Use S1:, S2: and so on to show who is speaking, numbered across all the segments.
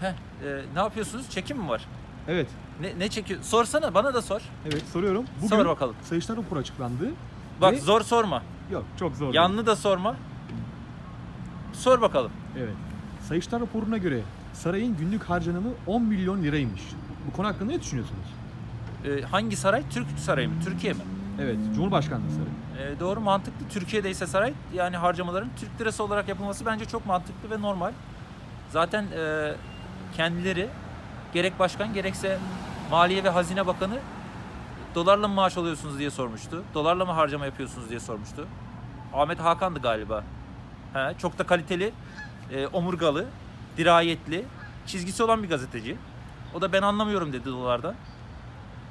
S1: Heh, e, ne yapıyorsunuz? Çekim mi var?
S2: Evet.
S1: Ne, ne çekiyor? Sorsana bana da sor.
S2: Evet soruyorum. Bugün
S1: Sor bakalım.
S2: Sayıştay raporu açıklandı.
S1: Bak
S2: Ve-
S1: zor sorma.
S2: Yok çok zor. değil.
S1: Yanlı da sorma. Sor bakalım.
S2: Evet. Sayıştay raporuna göre sarayın günlük harcanımı 10 milyon liraymış. Bu konu hakkında ne düşünüyorsunuz?
S1: E, hangi saray? Türk sarayı mı? Türkiye mi?
S2: Evet, Cumhurbaşkanlığı sarayı.
S1: E, doğru mantıklı. Türkiye'de ise saray yani harcamaların Türk lirası olarak yapılması bence çok mantıklı ve normal. Zaten e, kendileri gerek başkan gerekse Maliye ve Hazine Bakanı dolarla mı maaş alıyorsunuz diye sormuştu. Dolarla mı harcama yapıyorsunuz diye sormuştu. Ahmet Hakan'dı galiba. He, çok da kaliteli, e, omurgalı, dirayetli, çizgisi olan bir gazeteci. O da ben anlamıyorum dedi dolardan.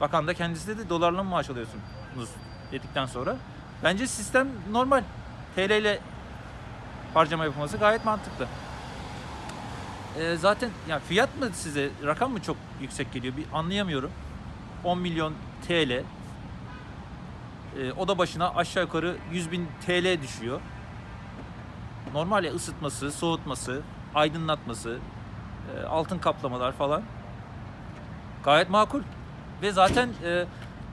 S1: Bakan da kendisi dedi dolarla mı maaş alıyorsunuz dedikten sonra. Bence sistem normal. TL ile harcama yapılması gayet mantıklı. Ee, zaten ya fiyat mı size rakam mı çok yüksek geliyor bir anlayamıyorum. 10 milyon TL ee, oda başına aşağı yukarı 100 bin TL düşüyor. Normal ya ısıtması, soğutması, aydınlatması, e, altın kaplamalar falan gayet makul. Ve zaten e,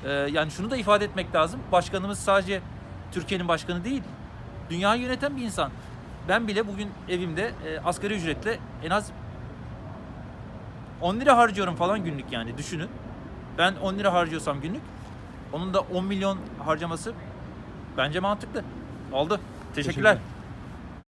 S1: e, yani şunu da ifade etmek lazım. Başkanımız sadece Türkiye'nin başkanı değil. Dünyayı yöneten bir insan. Ben bile bugün evimde e, asgari ücretle en az 10 lira harcıyorum falan günlük yani düşünün. Ben 10 lira harcıyorsam günlük onun da 10 milyon harcaması bence mantıklı. Oldu. Teşekkürler.
S2: Teşekkürler.